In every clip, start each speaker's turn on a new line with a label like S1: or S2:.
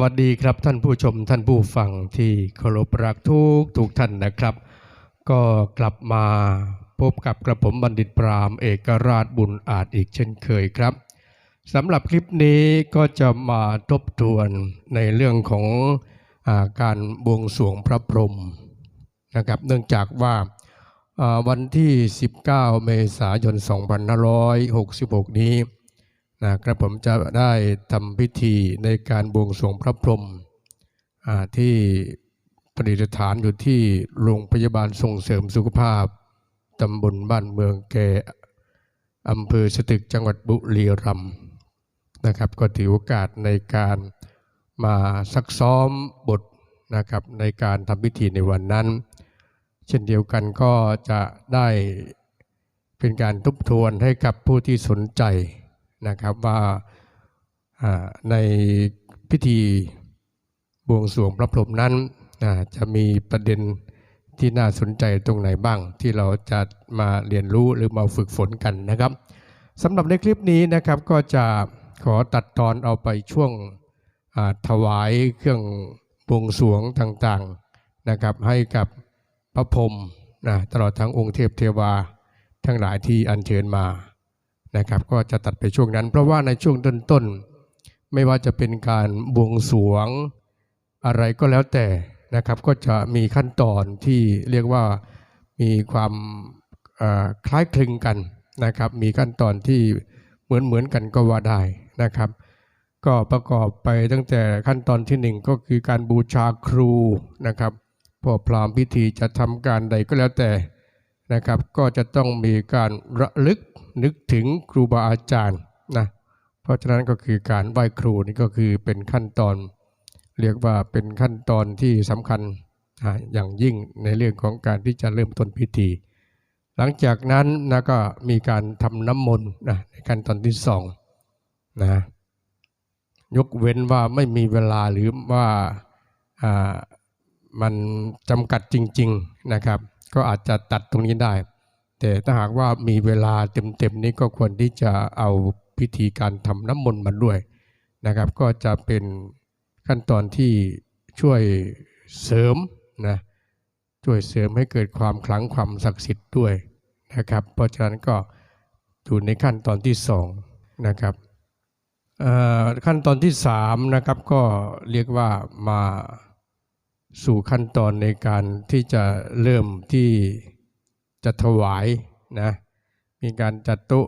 S1: วัสดีครับท่านผู้ชมท่านผู้ฟังที่เคารพรักทุกทุกท่านนะครับ ก็กลับมาพบกับกระผมบัณฑิตปรามเอกราชบุญอาจอีกเช่นเคยครับสำหรับคลิปนี้ก็จะมาทบทวนในเรื่องของอาการบวงสรวงพระพรหมนะครับ เนื่องจากว่าอ่าวันที่ 19 เมษายน 2566 นี้ นะครับผมจะได้ทำพิธีในการบวงสรวงพระพรหมที่ประดิษฐานอยู่ที่โรงพยาบาลส่งเสริมสุขภาพตำบลบ้านเมืองแกอำเภอสตึกจังหวัดบุรีรัมย์นะครับ ก็ถือโอกาสในการมาซักซ้อมบทนะครับในการทำพิธีในวันนั้น เช่นเดียวกันก็จะได้เป็นการทบทวนให้กับผู้ที่สนใจ นะครับว่าในพิธีบวงสรวงพระพรหมนั้นจะมีประเด็นที่น่าสนใจตรงไหนบ้าง ที่เราจะมาเรียนรู้หรือมาฝึกฝนกันนะครับสำหรับในคลิปนี้นะครับก็จะขอตัดตอนเอาไปช่วงถวายเครื่องบวงสรวงต่างๆนะครับให้กับพระพรหมนะตลอดทั้งองค์เทพเทวาทั้งหลายที่อัญเชิญมา นะครับ ก็จะตัดไปช่วงนั้น เพราะว่าในช่วงต้นๆ ไม่ว่าจะเป็นการบวงสรวงอะไรก็แล้วแต่นะครับ ก็จะมีขั้นตอนที่เรียกว่ามีความคล้ายคลึงกันนะครับ มีขั้นตอนที่เหมือนเหมือนกันก็ว่าได้นะครับ ก็ประกอบไปตั้งแต่ขั้นตอนที่หนึ่งก็คือการบูชาครูนะครับพอพรามพิธีจะทำการใดก็แล้วแต่ นะครับ ก็จะต้องมีการระลึกนึกถึงครูบาอาจารย์นะเพราะฉะนั้นก็คือการไหว้ครูนี่ก็คือเป็นขั้นตอน เรียกว่าเป็นขั้นตอนที่สำคัญอย่างยิ่งในเรื่องของการที่จะเริ่มต้นพิธี หลังจากนั้นนะก็มีการทำน้ำมนต์นะในขั้นตอนที่สองนะยกเว้นว่าไม่มีเวลาหรือว่าอ่ามันจำกัดจริง ๆนะครับ ก็อาจจะตัดตรงนี้ได้ แต่ถ้าหากว่ามีเวลาเต็มๆนี้ก็ควรที่จะเอาพิธีการทำน้ำมนต์มาด้วยนะครับ ก็จะเป็นขั้นตอนที่ช่วยเสริมนะช่วยเสริมให้เกิดความขลังความศักดิ์สิทธิ์ด้วยนะครับ เพราะฉะนั้นก็อยู่ในขั้นตอนที่สองนะครับขั้นตอนที่สามนะครับก็เรียกว่ามา สู่ขั้นตอนในการที่จะเริ่มที่จะถวายนะมีการจัดโต๊ะ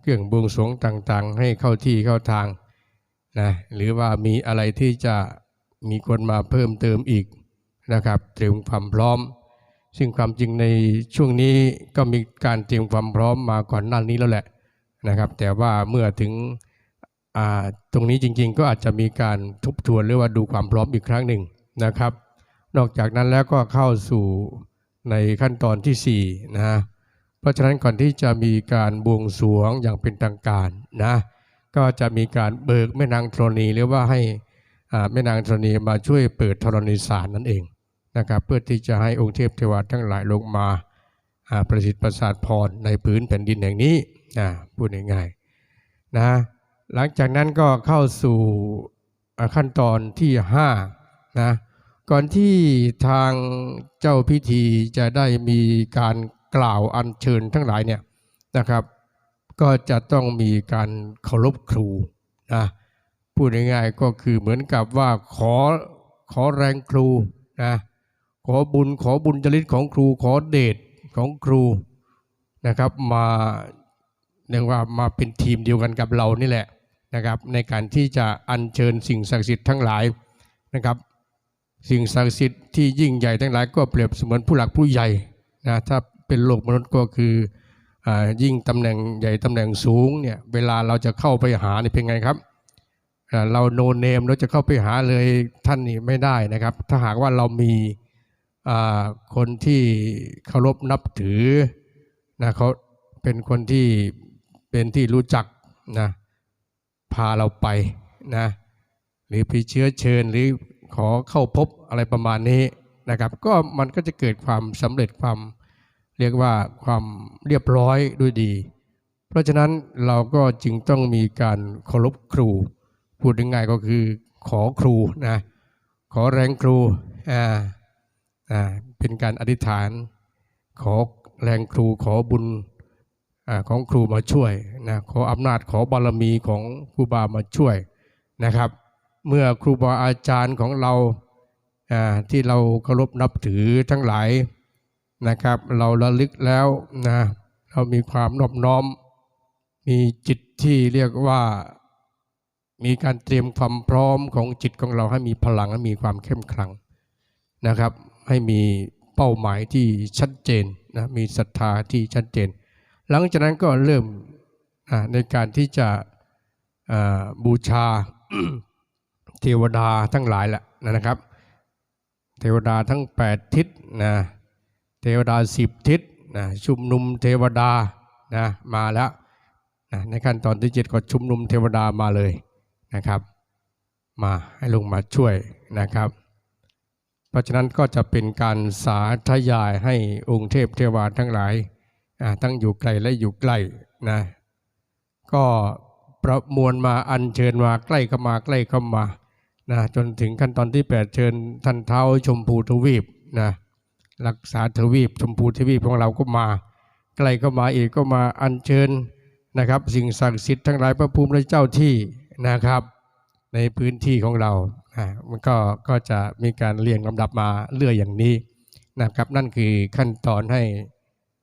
S1: เครื่องบวงสรวงต่างๆ ให้เข้าที่เข้าทางนะหรือว่ามีอะไรที่จะมีคนมาเพิ่มเติมอีกนะครับ เตรียมความพร้อม ซึ่งความจริงในช่วงนี้ก็มีการเตรียมความพร้อมมาก่อนหน้านี้แล้วแหละนะครับ แต่ว่าเมื่อถึงตรงนี้จริงๆ ก็อาจจะมีการทบทวนหรือว่าดูความพร้อมอีกครั้งหนึ่ง นะครับ นอกจากนั้นแล้วก็เข้าสู่ในขั้นตอนที่4นะเพราะฉะนั้นก่อนที่จะมีการบวงสรวงอย่างเป็นทางการนะก็จะมีการเบิกแม่นางธรณีหรือว่าให้แม่นางธรณีมาช่วยเปิดธรณีสารนั่นเองนะครับเพื่อที่จะให้องค์เทพเทวาทั้งหลายลงมาประสิทธิ์ประสาทพรในพื้นแผ่นดินแห่งนี้นะพูดง่ายๆนะหลังจากนั้นก็เข้าสู่ขั้นตอนที่ 5 นะก่อนที่ทางเจ้าพิธีจะได้มีการกล่าวอัญเชิญทั้งหลายเนี่ยนะครับ ก็จะต้องมีการเคารพครูนะพูดง่ายๆก็คือเหมือนกับว่าขอขอแรงครูนะขอบุญขอบุญจริตของครูขอเดชของครูนะครับมาเรียกว่ามาเป็นทีมเดียวกันกับเรานี่แหละนะครับ ในการที่จะอัญเชิญสิ่งศักดิ์สิทธิ์ทั้งหลายนะครับ สิ่งศักดิ์สิทธิ์ที่ยิ่งใหญ่ทั้งหลายก็เปรียบเสมือนผู้หลักผู้ใหญ่นะถ้าเป็นโลกมนุษย์ก็คืออยิ่งตำแหน่งใหญ่ตำแหน่งสูงเนี่ยเวลาเราจะเข้าไปหานี่เป็นไงครับเราโนเนมเราจะเข้าไปหาเลยท่านนี่ไม่ได้นะครับ ถ้าหากว่าเรามีคนที่เคารพนับถือนะเขาเป็นคนที่เป็นที่รู้จักนะพาเราไปนะหรือไปเชื้อเชิญหรือ ขอเข้าพบอะไรประมาณนี้นะครับ ก็มันก็จะเกิดความสำเร็จความเรียกว่าความเรียบร้อยด้วยดี เพราะฉะนั้นเราก็จึงต้องมีการเคารพครู พูดง่ายๆก็คือขอครูนะขอแรงครูอ่าอ่าเป็นการอธิษฐาน ขอแรงครูขอบุญอาของครูมาช่วยนะขออำนาจขอบารมีของครูบามาช่วยนะครับ เมื่อครูบาอาจารย์ของเราที่เราเคารพนับถือทั้งหลายนะครับ เราระลึกแล้วนะเรามีความนอบน้อม มีจิตที่เรียกว่ามีการเตรียมความพร้อมของจิตของเราให้มีพลังและมีความเข้มขลังนะครับ ให้มีเป้าหมายที่ชัดเจนนะมีศรัทธาที่ชัดเจน หลังจากนั้นก็เริ่มในการที่จะบูชา เทวดาทั้งหลายแหละนะครับ เทวดาทั้ง 8 ทิศนะเทวดา 10 ทิศนะชุมนุมเทวดานะมาแล้วนะในขั้นตอนที่เจ็ดก็ชุมนุมเทวดามาเลยนะครับ มาให้ลงมาช่วยนะครับ เพราะฉะนั้นก็จะเป็นการสาธยายให้องค์เทพเทวาทั้งหลายทั้งอยู่ไกลและอยู่ใกล้นะก็ประมวลมาอัญเชิญมาใกล้เข้ามาใกล้เข้ามา นะจนถึงขั้นตอนที่แปดเชิญท่านเท้าชมพูทวีปนะรักษาทวีปชมพูทวีปของเราก็มาใกล้เข้ามาอีกก็มาอัญเชิญนะครับ สิ่งศักดิ์สิทธิ์ทั้งหลายพระภูมิพระเจ้าที่นะครับ ในพื้นที่ของเราอ่ามันก็ก็จะมีการเรียงลำดับมาเรื่อยอย่างนี้นะครับ นั่นคือขั้นตอนให้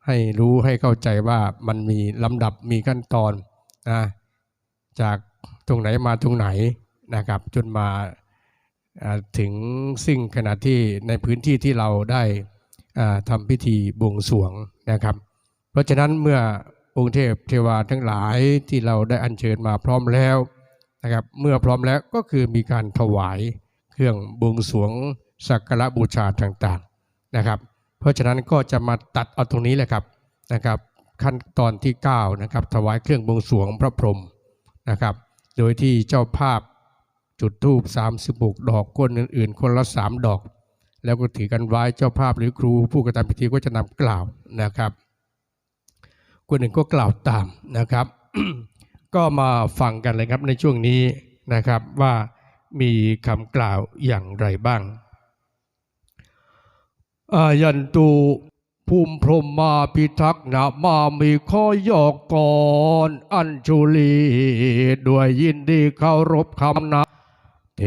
S1: ให้รู้ให้เข้าใจว่ามันมีลำดับมีขั้นตอนนะจากตรงไหนมาตรงไหน นะครับจนมาถึงสิ่งขณะที่ในพื้นที่ที่เราได้ทำพิธีบวงสวงนะครับ เพราะฉะนั้นเมื่อองค์เทพเทวาทั้งหลายที่เราได้อัญเชิญมาพร้อมแล้วนะครับเมื่อพร้อมแล้วก็คือมีการถวายเครื่องบวงสวงสักการะบูชาต่างๆนะครับ เพราะฉะนั้นก็จะมาตัดเอาตรงนี้แหละครับนะครับขั้นตอนที่9นะครับถวายเครื่องบวงสวงพระพรหมนะครับ โดยที่เจ้าภาพ จุดธูป36 ดอกคนอื่น ๆ คนละ 3 ดอก แล้วก็ถือกันไว้เจ้าภาพหรือครู ผู้กระทำพิธีก็จะนำกล่าวนะครับ คนหนึ่งก็กล่าวตามนะครับ ก็มาฟังกันเลยครับในช่วงนี้นะครับว่ามีคำกล่าวอย่างไรบ้างอายันตุภูมิพรหมมาพิทักษ์นามามีข้อยอกก่อน อัญชุลี ด้วยยินดีเคารพคำนะ เท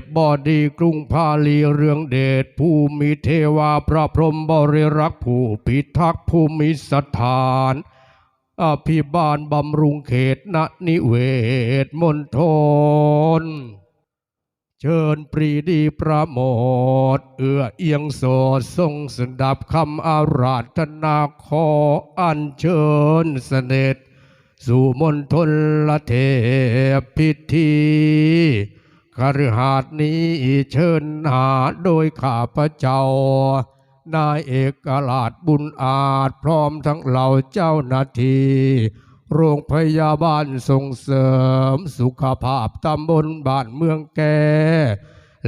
S1: พบอดีกรุงพาลีเรืองเดชผู้มีเทวาพระพรหมบริรักษ์ผู้พิทักษ์ผู้มีสถาน อภิบาลบำรุงเขตณนิเวศมณฑลเชิญปรีดีประโมท เอื้อเอียงโสดทรงสดับคำอาราธนาขออัญเชิญเสด็จ สู่มณฑลละเทพพิธี คฤหาสน์นี้เชิญหาโดยข้าพระเจ้านายเอกราชบุญอาจพร้อมทั้งเหล่าเจ้าหน้าที่โรงพยาบาลส่งเสริมสุขภาพตำบลบ้านเมืองแก่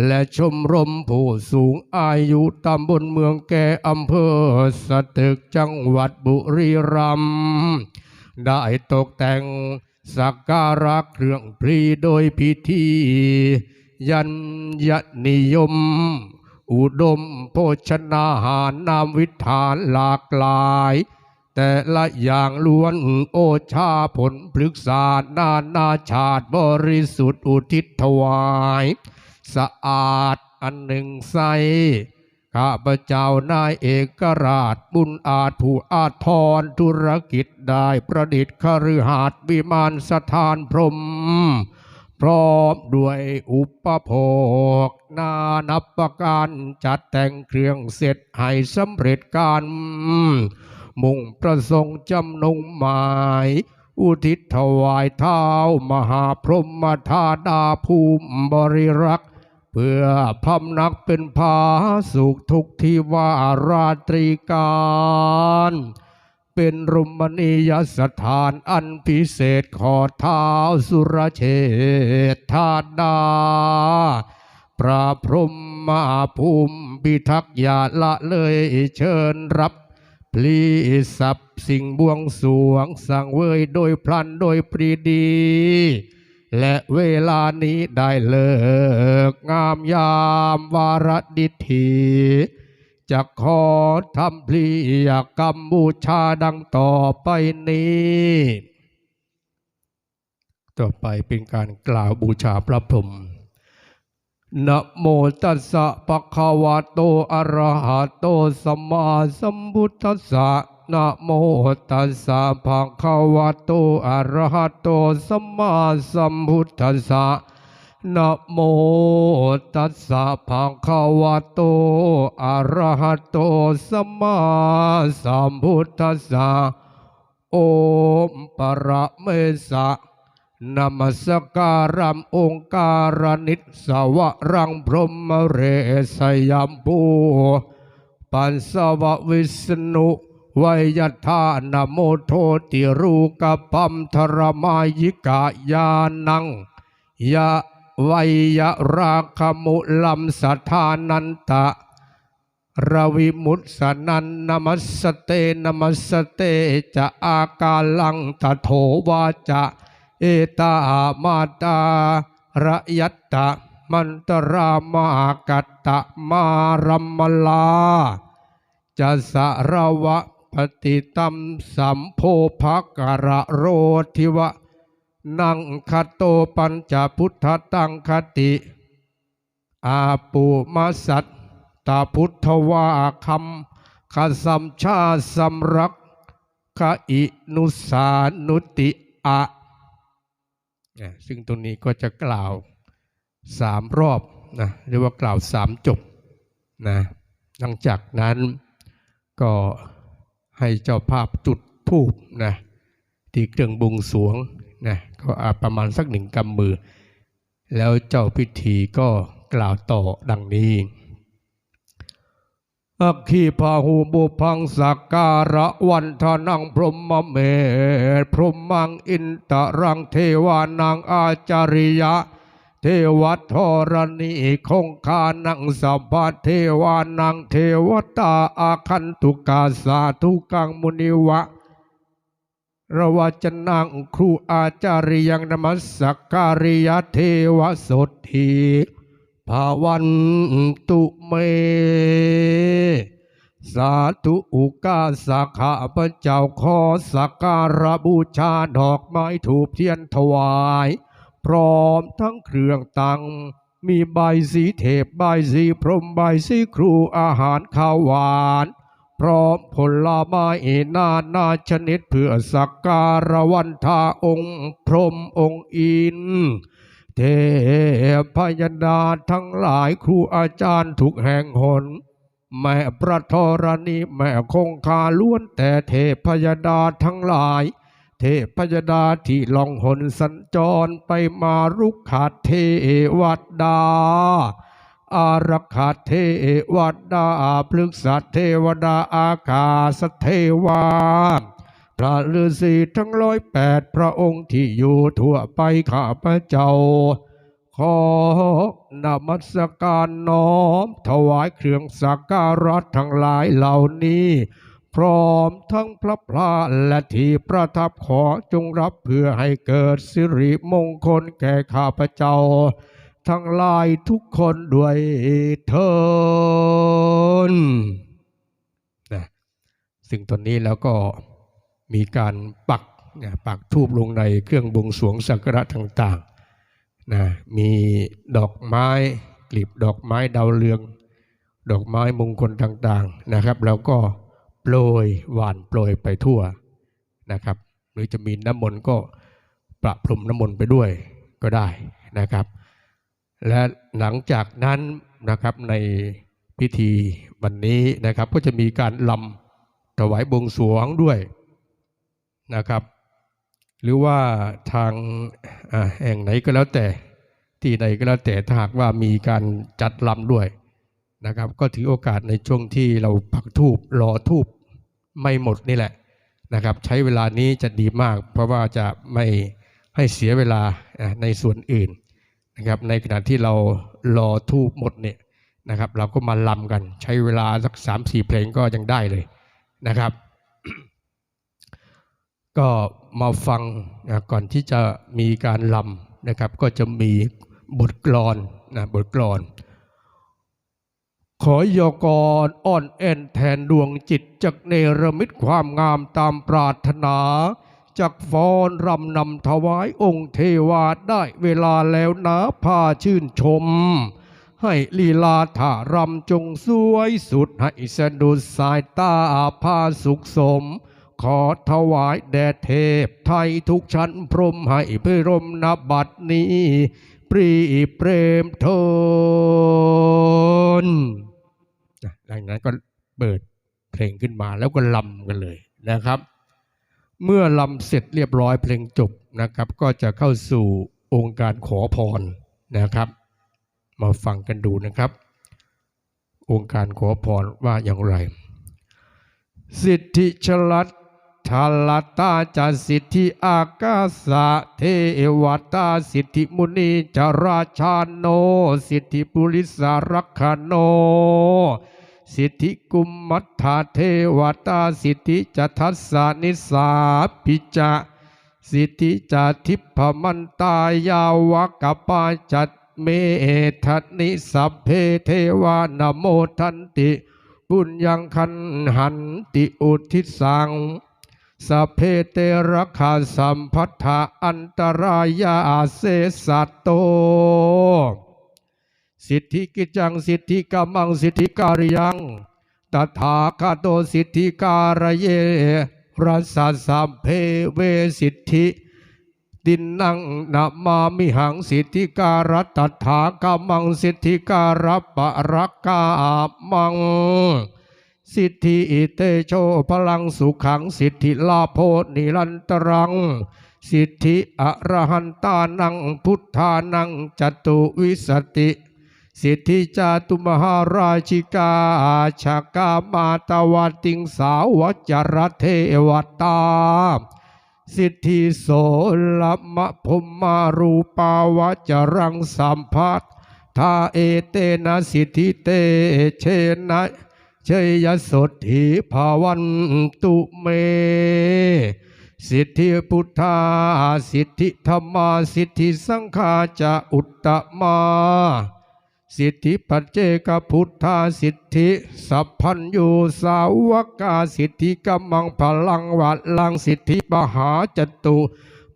S1: และชมรมผู้สูงอายุตำบลเมืองแก่อำเภอสตึกจังหวัดบุรีรัมย์ได้ตกแต่ง สักการะเครื่องพรีโดยพิธี ยันยนิยม อุดมโภชนาหารนามวิถานหลากหลาย แต่ละอย่างล้วนโอชาผลพฤกษานานาชาติบริสุทธิ์อุทิศถวาย สะอาดอันหนึ่งใส ข้าพเจ้านายเอกราชบุญอาจผู้อาทรธุรกิจได้ประดิษฐ์คฤหาสน์วิมานสถานพรม พร้อมด้วยอุปโภค นานับประการจัดแต่งเครื่องเสร็จให้สำเร็จการ มุ่งประสงค์จำนงหมายอุทิศถวายเท้ามหาพรหมธาดาภูมิบริรักษ เพื่อพำนักเป็นพาสุขทุกที่ว่าราตรีการเป็นรุมณียสถานอันพิเศษขอท้าสุรเชษฐาดา พระพรหมมาภูมิพิทักษ์ยาละเลยเชิญรับพลีสับสิ่งบวงสวงสั่งเวยโดยพลันโดยปรีดี และเวลานี้ได้เลิกงามยามวารดิถีจะขอทำพลียกรรมบูชาดังต่อไปนี้ ต่อไปเป็นการกล่าวบูชาพระพรหมนะโมตัสสะปะคะวะโตอะระหะโตสัมมาสัมพุทธัสสะ นะโมตัสสะภะคะวะโตอะระหะโตสัมมาสัมพุทธัสสะนะโมตัสสะภะคะวะโตอะระหะโตสัมมาสัมพุทธัสสะโอมปะระเมสะนมัสการัมองค์การนิสสวรังพรหมเรสยามปูปันสวะวิส นุวยธานโมโทติรูกปัมธรมายิกายานังยะวยยราคมุลัมสถานันตะรวิมุตสนันนมัสเตนมัสเตจะอากาลังตโถวาจะเอตามาตาระยัตตะมันตรามากัตตะมารัมมลาจะสารวะ ปฏิตัมสัมโพภกระโรทิวะ นังคโตปัญจพุทธตังคติ อาปูมาสัตตาพุทธวาคัมขสัมชาสัมรักขอินุสานุติอะซึ่งตรงนี้ก็จะกล่าวสามรอบนะเรียกว่ากล่าวสามจบนะหลังจากนั้นก็ ให้เจ้าภาพจุดธูปนะที่เครื่องบวงสวงนะก็อาประมาณสักหนึ่งกำมือ แล้วเจ้าพิธีก็กล่าวต่อดังนี้อัคคีพาหูบุพังสักการะวันทานังพรหมเมธพรหมังอินตรังเทวานังอาจาริยะ เทวทรณีคงคานังสัพพเทวานังเทวตาอาคันตุกาสาธุกังมุนิวะระวจนังครูอาจาริยังนมัสสการิยะเทวสดทีภาวันตุเม สาธุอุกาสาขาพระเจ้าขอสักการะบูชาดอกไม้ถูกเทียนถวาย พร้อมทั้งเครื่องตัง มีใบสีเทพใบสีพรหมใบสีครูอาหารข้าวหวาน พร้อมผลไม้นานาชนิดเพื่อสักการวันทาองค์พรหมองค์อิน เทพยดาทั้งหลายครูอาจารย์ทุกแห่งหนแม่ประธรณีแม่คงคาล้วนแต่เทพยดาทั้งหลาย เทพยดาที่ลองหนสัญจรไปมารุกขาเทวดา อารักขาเทวดาพฤกษเทวดาอากาศเทวา พระฤาษีทั้งร้อยแปดพระองค์ที่อยู่ทั่วไปข้าพระเจ้า ขอนมัสการน้อมถวายเครื่องสักการะทั้งหลายเหล่านี้ พร้อมทั้งพระพลาและที่ประทับขอจงรับเพื่อให้เกิดสิริมงคลแก่ข้าพเจ้า ทั้งหลายทุกคนด้วยเทินนะซึ่งตอนนี้แล้วก็มีการปักนะปักทูบลงในเครื่องบวงสรวงสักการะต่างๆนะมีดอกไม้กลีบดอกไม้ดาวเรือง ดอกไม้มงคลต่างๆนะครับ แล้วก็ โปรยหวานโปรยไปทั่วนะครับ หรือจะมีน้ำมนต์ก็ประพรมน้ำมนต์ไปด้วยก็ได้นะครับ และหลังจากนั้นนะครับในพิธีวันนี้นะครับ ก็จะมีการลำถวายบวงสรวงด้วยนะครับ หรือว่าทางแห่งไหนก็แล้วแต่ที่ใดก็แล้วแต่ถ้าหากว่ามีการจัดลำด้วย นะครับ ก็ถือโอกาสในช่วงที่เราปักทูบรอทูบไม่หมดนี่แหละนะครับ ใช้เวลานี้จะดีมาก เพราะว่าจะไม่ให้เสียเวลาในส่วนอื่นนะครับ ในขณะที่เรารอทูบหมดเนี่ยนะครับ เราก็มาลำกัน ใช้เวลาสักสามสี่เพลงก็ยังได้เลยนะครับ ก็มาฟังนะก่อนที่จะมีการลนะครับ ก็จะมีบทกลอนนะบทกลอน ขอยกรอ่อนแอนแทนดวงจิตจากเนรมิตความงามตามปรารถนาจากฟอนรำนำถวายองค์เทวาได้เวลาแล้วนะพาชื่นชม ให้ลีลาถารำจงสวยสุด ให้สะดุดสายตาพาสุขสม ขอถวายแด่เทพไทยทุกชั้นพรมให้พรมนบัดนี้ ปรีเปรมทน หลังนั้นก็เปิดเพลงขึ้นมาแล้วก็ลำกันเลยนะครับ เมื่อลำเสร็จเรียบร้อยเพลงจบนะครับ ก็จะเข้าสู่องค์การขอพรนะครับ มาฟังกันดูนะครับ องค์การขอพรว่าอย่างไร สิทธิชลัดชาลตาจะสิทธิอากาสะเทวตาสิทธิมุนีจราชาโน สิทธิปุริสารักขโน สิทธิกุมมัฏฐาเทวตาสิทธิจัทัสสานิสาปิจะสิทธิจาทิพมันตายาวกปาจัตเมทันิสัพเพเทวานโมทันติ บุญยังคันหันติอุทิศสังสัพเพเตระคาสัมพัทธาอันตรายาเสสัตโต สิทธิกิจังสิทธิกามังสิทธิการยังตถาคาโตสิทธิการเยรัสสะสัมเพเวสิทธิดินนังนามามิหังสิทธิการตถากามังสิทธิการปะรักกามัง สิทธิอิเตโชพลังสุขังสิทธิลาโพนิรันตรัง สิทธิอรหันตานังพุทธานังจตุวิสติ สิทธิจาตุมหาราชิกาชากามาตวติงสาวจรเทวตา สิทธิโสลมะพมมารูปาวจรังสัมพัทธาเอเตนะสิทธิเตเชนะเชยสดถิภาวันตุเม สิทธิพุทธาสิทธิธรรมาสิทธิสังฆาจะอุตตมา สิทธิปัจเจกพุทธาสิทธิ สัพพัญญูสาวกาสิทธิกัมมังพลังวัดลังสิทธิมหาจตุ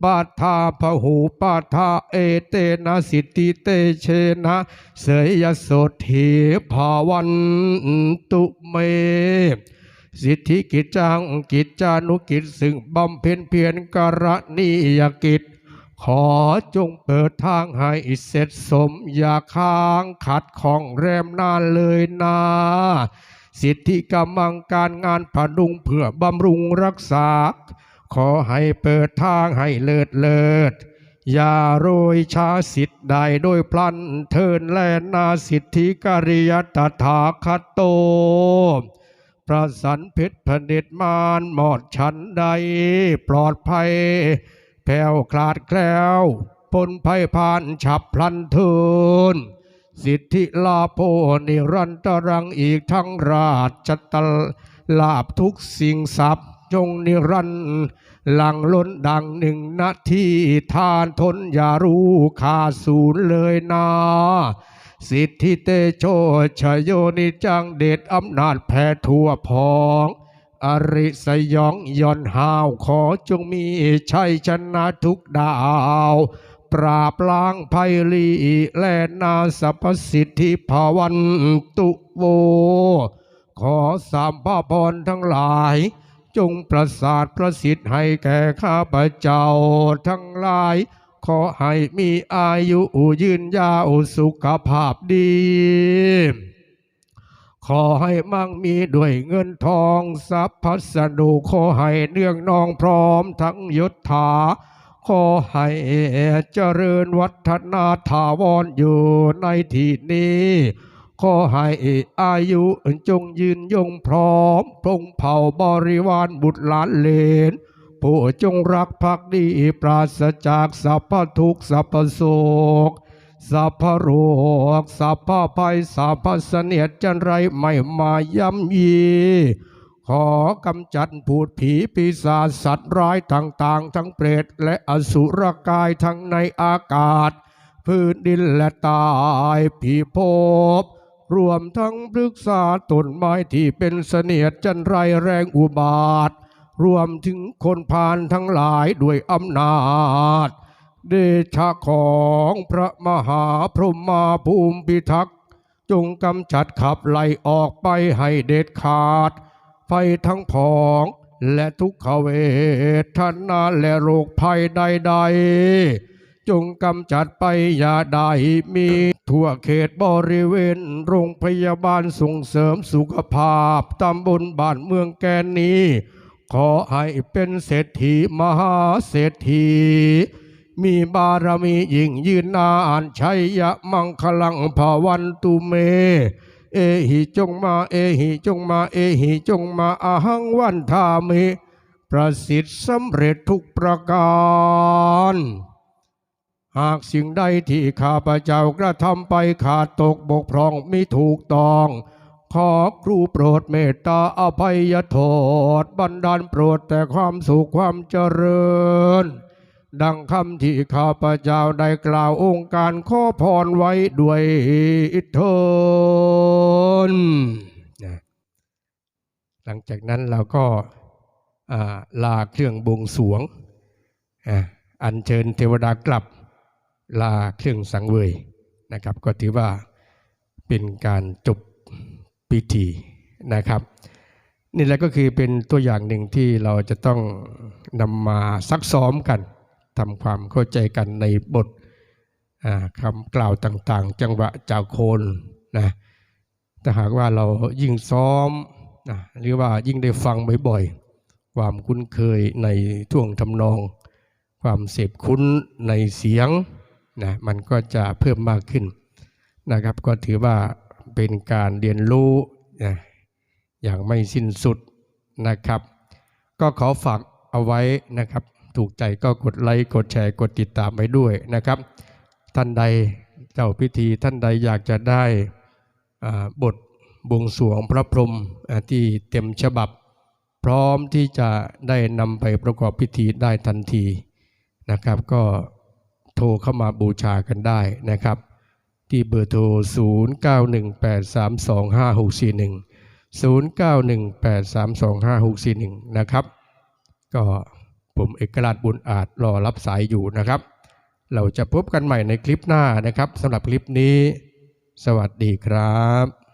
S1: ปาทาพหูปาทาเอเตนะสิทธิเตเชนะเสยโสถีภาวันตุเม สิทธิกิจจังกิจจานุกิจซึ่งบำเพ็ญเพียรกรณียกิจ ขอจงเปิดทางให้เสร็จสม อย่าค้างขัดของแรมนานเลยนาสิทธิกำลังการงานผดุงเพื่อบำรุงรักษา ขอให้เปิดทางให้เลิศเลิศอย่าโรยชาสิทธิ์ใดโดยพลันเทินแลนาสิทธิกริยตถาคตโต พระสันเพชรพเนตรมานหมอดชั้นใดปลอดภัย แผ่วคลาดแคล้วพ้นภัยผ่านฉับพลันทินสิทธิลาโพนิรันตรังอีกทั้งราชตลาบทุกสิ่งทรัพย์จงนิรันต์หลังล้นดังหนึ่งนาทีทานทนอย่ารู้ขาดศูนย์เลยนาสิทธิเตโชชโยนิจังเดชอำนาจแผ่ทั่วพอง อริสยองย่อนหาวขอจงมีชัยชนะทุกดาว ปราบล้างภัยลีและนาสรรพสิทธิภาวันตุโว ขอสามพระพรทั้งหลาย จงประสาทประสิทธิ์ให้แก่ข้าพเจ้าทั้งหลาย ขอให้มีอายุยืนยาวสุขภาพดี ขอให้มั่งมีด้วยเงินทองทรัพย์พัสดุขอให้เนื่องนองพร้อมทั้งยศถาขอให้เจริญวัฒนาถาวรอยู่ในที่นี้ ขอให้อายุจงยืนยงพร้อมพงเผ่าบริวารบุตรหลานเลน ผู้จงรักภักดีปราศจากสัพพทุกข์สัพพโศก สัพพโรคสัพพภัยสัพพเสนียดจันไรไม่มาย่ำยี ขอกำจัดผูดผีปีศาจสัตว์ร้ายต่างๆ ทั้งเปรตและอสุรกายทั้งในอากาศ พื้นดินและตายผีภพรวมทั้งพฤกษาต้นไม้ที่เป็นเสนียดจันไรแรงอุบาท รวมถึงคนพาลทั้งหลายด้วยอำนาจ เดชะของพระมหาพรหมาภูมิพิทักษ์จงกำจัดขับไล่ออกไปให้เด็ดขาด ไฟทั้งผองและทุกขเวทนาและโรคภัยใด ๆ จงกำจัดไปอย่าได้มีทั่วเขตบริเวณโรงพยาบาลส่งเสริมสุขภาพตำบลบ้านเมืองแกนนี้ ขอให้เป็นเศรษฐีมหาเศรษฐี มีบารมียิ่งยืนนานชัยยะมังคลังภาวันตุเม เอหิจงมาเอหิจงมาเอหิจงมาอาหังวันทามิประสิทธิ์สำเร็จทุกประการ หากสิ่งใดที่ข้าพเจ้ากระทำไปขาดตกบกพร่องไม่ถูกต้อง ขอครูโปรดเมตตาอภัยโทษ บันดาลโปรดแต่ความสุขความเจริญ ดังคำที่ข้าพเจ้าได้กล่าวองค์การขอพรไว้ด้วยเทินนหลังจากนั้นเราก็ลาเครื่องบวงสวง อัญเชิญเทวดากลับลาเครื่องสังเวยนะครับ ก็ถือว่าเป็นการจบพิธีนะครับ นี่แหละก็คือเป็นตัวอย่างหนึ่งที่เราจะต้องนำมาซักซ้อมกัน ทำความเข้าใจกันในบทอ่าคำกล่าวต่างๆ จังหวะจากโคนนะถ้าหากว่าเรายิ่งซ้อมนะหรือว่ายิ่งได้ฟังบ่อยๆ ความคุ้นเคยในท่วงทำนอง ความเสพคุ้นในเสียงนะมันก็จะเพิ่มมากขึ้นนะครับ ก็ถือว่าเป็นการเรียนรู้นะอย่างไม่สิ้นสุดนะครับ ก็ขอฝากเอาไว้นะครับ ถูกใจก็กดไลค์กดแชร์กดติดตามไว้ด้วยนะครับ ท่านใดเจ้าพิธีท่านใดอยากจะได้บทบวงสรวงพระพรหมที่เต็มฉบับ พร้อมที่จะได้นำไปประกอบพิธีได้ทันทีนะครับ ก็โทรเข้ามาบูชากันได้นะครับ ที่เบอร์โทร 0918325641 0918325641 นะครับ ก็ ผมเอกราชบุญอาจรอรับสายอยู่นะครับ เราจะพบกันใหม่ในคลิปหน้านะครับสำหรับคลิปนี้ สวัสดีครับ